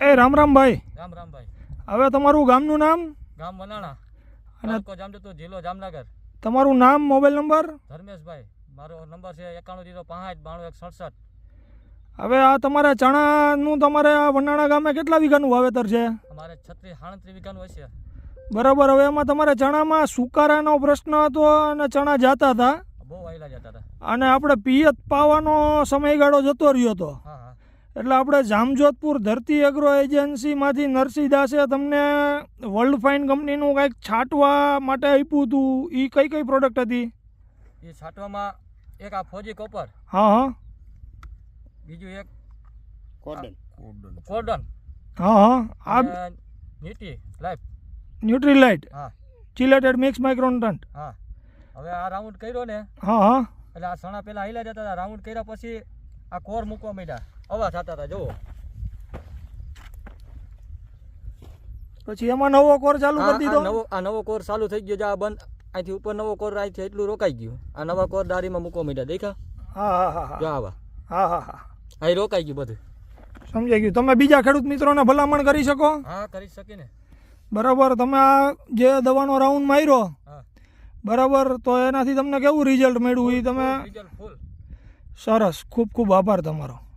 એ રામ રામ ભાઈ. રામ રામ ભાઈ. હવે તમારું ગામનું નામ? ગામ વનાણા અને- જામજતો જિલ્લો જામનગર. તમારું નામ મોબાઈલ નંબર? ધર્મેશભાઈ. મારો નંબર છે એકાણું જીરો પાંચ બાણું એક સડસઠ. હવે આ તમારે ચણાનું તમારે આ વનાણા ગામે કેટલા વીઘાનું વાવેતર છે? અમારે છત્રીસ સાડત્રીસ વીઘાનું હશે બરાબર હવે એમાં તમારે ચણામાં સુકારાનો પ્રશ્ન હતો અને ચણા જાતા હતા. બહુ વાયલા જતા હતા. અને આપણે પિયત પાવાનો સમયગાળો જતો રહ્યો હતો. એટલે આપણે જામજોધપુર ધરતી એગ્રો એજન્સીમાંથી નરસિંહ દાસે તમને વર્લ્ડ ફાઇન કંપનીનું કંઈક છાંટવા માટે આપ્યું હતું. એ કઈ કઈ પ્રોડક્ટ હતી? એ છાંટવામાં એક આ ફોજી કોપર હા હા. બીજું એક કોર્ડન કોર્ડન હા હા. આ ન્યુટ્રી લાઈફ ન્યુટ્રી ન્યુટ્રીલાઇટ હા. ચિલેટેડ મિક્સ માઇક્રોન્ટન્ટ હા. હવે આ રાઉન્ડ કર્યો ને હા હા. એટલે આ સણા પહેલા હિલા જતા હતા. રાઉન્ડ કર્યા પછી આ કોર મૂકવા માંડ્યા. અવાજ થતા હતા જુઓ. પછી એમાં નવો કોર ચાલુ કરી દીધો? આ નવો આ નવો કોર ચાલુ થઈ ગયો આ બંધ. અહીંથી ઉપર નવો કોર અહીંથી એટલું રોકાઈ ગયું. આ નવા કોર દારીમાં મૂકવા માંડ્યા દેખા? હા હા હા હા. જો આવા. હા હા હા. અહીં રોકાઈ ગયું બધું. સમજાઈ ગયું. તમે બીજા ખેડૂત મિત્રોને ભલામણ કરી શકો? હા કરી શકીને બરાબર તમે આ જે દવાનો રાઉન્ડ માર્યો બરાબર તો એનાથી તમને કેવું રિઝલ્ટ મળ્યું? એ તમે રિઝલ્ટ ફૂલ. સરસ. ખૂબ ખૂબ આભાર તમારો.